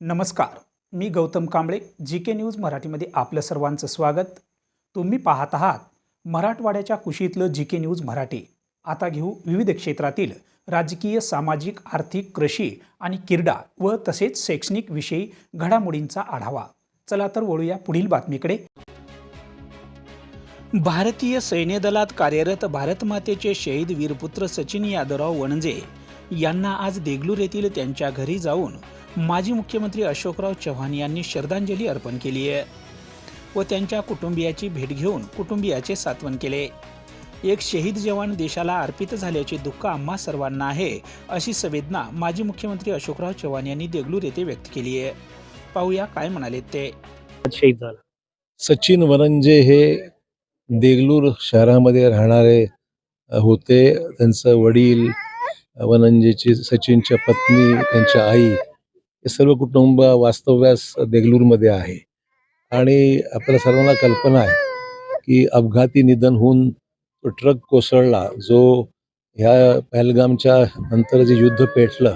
नमस्कार. मी Gautam Kamble G K news मराठीमध्ये आपलं सर्वांचं स्वागत. तुम्ही पाहत आहात मराठवाड्याच्या कुशीतलं जी के न्यूज मराठी. आता घेऊ विविध क्षेत्रातील राजकीय सामाजिक आर्थिक कृषी आणि क्रीडा व तसेच शैक्षणिक विषयी घडामोडींचा आढावा. चला तर वळूया पुढील बातमीकडे. भारतीय सैन्य दलात कार्यरत भारतमातेचे शहीद वीरपुत्र सचिन यादवराव वणजे यांना आज देगलूर येथील त्यांच्या घरी जाऊन माजी मुख्यमंत्री अशोकराव चव्हाण यांनी श्रद्धांजली अर्पण केली आहे व त्यांच्या कुटुंबियाची भेट घेऊन कुटुंबियाचे सांत्वन केले. एक शहीद जवान देशाला अर्पित झाल्याचे दुःख आम्हा सर्वांना आहे अशी संवेदना माजी मुख्यमंत्री अशोकराव चव्हाण यांनी देगलूर येथे व्यक्त केली आहे. पाहूया काय म्हणाले ते. शहीद झाला. सचिन वरंजे हे देगलूर शहरामध्ये राहणारे होते. त्यांचं वडील वनंजेची सचिनच्या पत्नी त्यांच्या आई हे सर्व कुटुंब वास्तव्यास देगलूरमध्ये आहे. आणि आपल्या सर्वांना कल्पना आहे की अपघाती निधन होऊन तो ट्रक कोसळला जो ह्या पहलगामच्या नंतर जे युद्ध पेटलं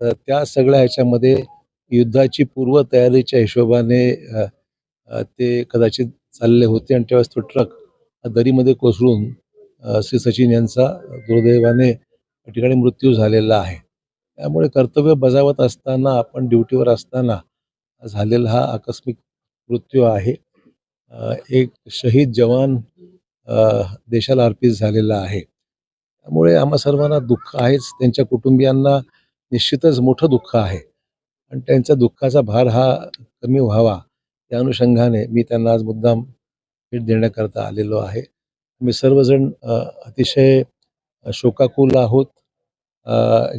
तर त्या सगळ्या ह्याच्यामध्ये युद्धाची पूर्वतयारीच्या हिशोबाने ते कदाचित चालले होते आणि त्यावेळेस तो ट्रक दरीमध्ये कोसळून श्री सचिन यांचा दुर्दैवाने ठिकाणी मृत्यू झालेला आहे. त्यामुळे कर्तव्य बजावत असताना आपण ड्युटीवर असताना झालेला हा आकस्मिक मृत्यू आहे. एक शहीद जवान देशाला अर्पित झालेला आहे. त्यामुळे आम्हा सर्वांना दुःख आहेच. त्यांच्या कुटुंबियांना निश्चितच मोठं दुःख आहे. आणि त्यांच्या दुःखाचा भार हा कमी व्हावा. त्या अनुषंगाने मी त्यांना आज मुद्दाम भेट देण्याकरता आलेलो आहे. मी सर्वजण अतिशय शोकाकुल आहोत.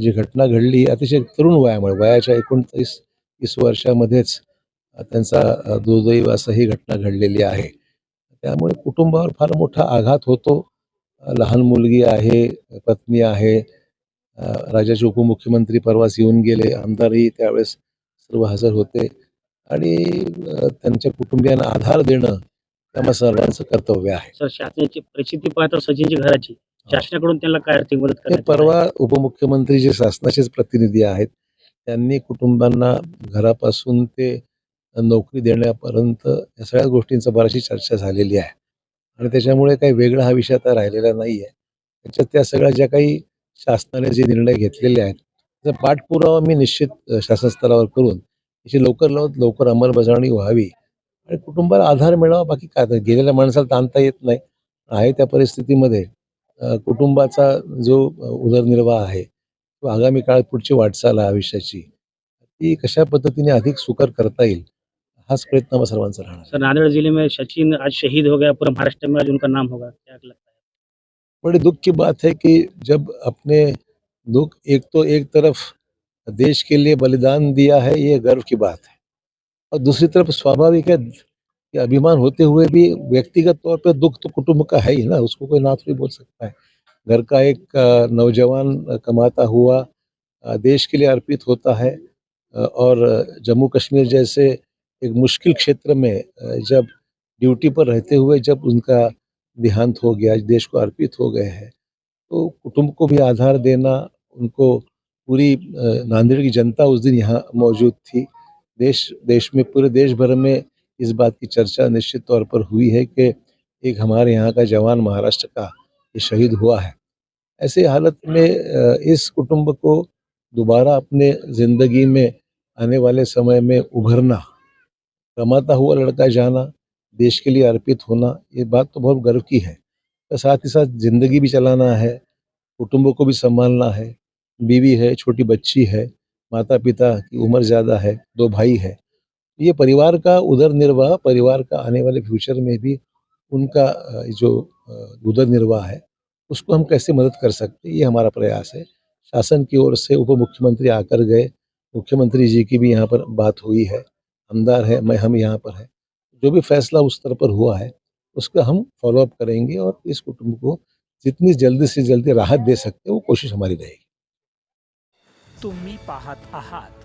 जी घटना घडली अतिशय तरुण वयामुळे वयाच्या एकोणतीस तीस वर्षामध्येच त्यांचा दुर्दैव असं ही घटना घडलेली आहे. त्यामुळे कुटुंबावर फार मोठा आघात होतो. लहान मुलगी आहे पत्नी आहे राज्याचे उपमुख्यमंत्री परवास येऊन गेले आमदारही त्यावेळेस सर्व हजर होते. आणि त्यांच्या कुटुंबियांना आधार देणं त्यामुळे सर्वांचं कर्तव्य आहे. सर शासनाची परिस्थिती पाहता सचिनची घराची. शासनाकडून त्यांना काय आर्थिक मदत करण्यात परवा उपमुख्यमंत्री जे शासनाचेच प्रतिनिधी आहेत त्यांनी कुटुंबांना घरापासून ते नोकरी देण्यापर्यंत या सगळ्या गोष्टींचा बराचशी चर्चा झालेली आहे. आणि त्याच्यामुळे काही वेगळा हा विषय आता राहिलेला नाही आहे त्याच्यात त्या सगळ्या ज्या काही शासनाने जे निर्णय घेतलेले आहेत त्याचा पाठपुरावा मी निश्चित अ, शासन स्तरावर करून त्याची लवकर लवकर लवकर अंमलबजावणी व्हावी. आणि कुटुंबाला आधार मिळावा बाकी काय आता गेलेल्या माणसाला ताणता येत नाही. आहे त्या परिस्थितीमध्ये. कुटुंबाचा जो उदरनिर्वाह आहे तो आगामी काळात पुढची वाटचाल आहे आयुष्याची ती कशा पद्धतीने अधिक सुकर करता येईल हाच प्रयत्न सर्वांचा राहणार. सर नांदेड़ जिले में सचिन आज शहीद हो गया पूरे महाराष्ट्र में आज उनका नाम होगा क्या लगता है बड़ी दुख की बात है कि जब अपने दुख एक तो एक तरफ देश के लिए बलिदान दिया है ये गर्व की बात है और दूसरी तरफ स्वाभाविक है कि अभिमान होते हुए भी व्यक्तिगत तौर पे दुख तो कुटुंब का है ही ना, उसको कोई ना थोड़ी बोल सकता है। घर का एक नौजवान कमाता हुआ देश के लिए अर्पित होता है और जम्मू कश्मीर जैसे एक मुश्किल क्षेत्र में जब ड्यूटी पर रहते हुए जब उनका देहांत हो गया, देश को अर्पित हो गए हैं तो कुटुंब को भी आधार देना, उनको पूरी नांदेड़ की जनता उस दिन यहाँ मौजूद थी। देश देश में, पूरे देश भर में इस बात की चर्चा निश्चित तौर पर हुई है कि एक हमारे यहाँ का जवान महाराष्ट्र का ये शहीद हुआ है। ऐसे हालत में इस कुटुंब को दोबारा अपने ज़िंदगी में आने वाले समय में उभरना, कमाता हुआ लड़का जाना, देश के लिए अर्पित होना, ये बात तो बहुत गर्व की है। तो साथ ही साथ ज़िंदगी भी चलाना है, कुटुंबों को भी संभालना है, बीवी है, छोटी बच्ची है माता पिता की उम्र ज़्यादा है, दो भाई है ये परिवार का उदर निर्वाह परिवार का आने वाले फ्यूचर में भी उनका जो उदर निर्वाह है, उसको हम कैसे मदद कर सकते ये हमारा प्रयास है। शासन की ओर से उप मुख्यमंत्री आकर गए, मुख्यमंत्री जी की भी यहाँ पर बात हुई है, हमदार है, मैं, हम यहाँ पर है। जो भी फैसला उस स्तर पर हुआ है, उसका हम फॉलोअप करेंगे और इस कुटुंब को जितनी जल्दी से जल्दी राहत दे सकते वो कोशिश हमारी रहेगी। तुम्ही पाहत आहात।